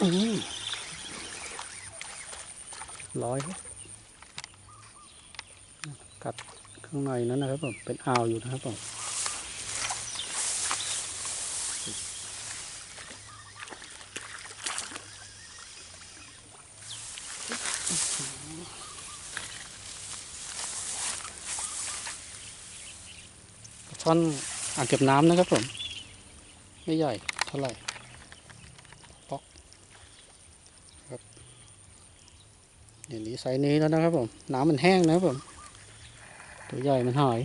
ร้อยครับกัดข้างในนั้นนะครับผมเป็นอ่าวอยู่นะครับผมช่อนอ่างเก็บน้ำนะครับผม ไม่ใหญ่เท่าไหร่ป๊อก ครับเดี๋ยวนี้ไซส์นี้แล้วนะครับผมน้ำมันแห้งนะครับผม ตัวใหญ่มันหาย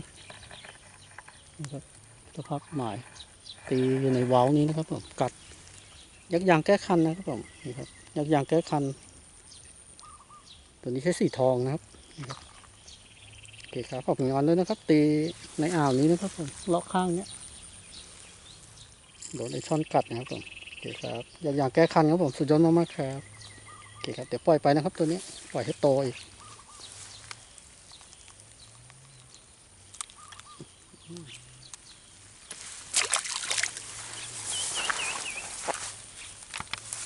นะครับตัวพักหมายตีอยู่ในว้านี้นะครับผมกัด ยักยางแก้คันนะครับผมนี่ครับยักยางแก้คัน ตัวนี้ใช้สีทองนะครับโอเคครับขอบคุณงอนด้วยนะครับ ตีในอ่าวนี้นะครับผมเลาะข้างเนี้ยโดนไอช่อนกัดนะครับผมโอเคครับย่างอย่างแก้คันครับผมสุดยอดมากๆครับ เคครับเดี๋ยวปล่อยไปนะครับตัวนี้ปล่อยให้โตอีกอืม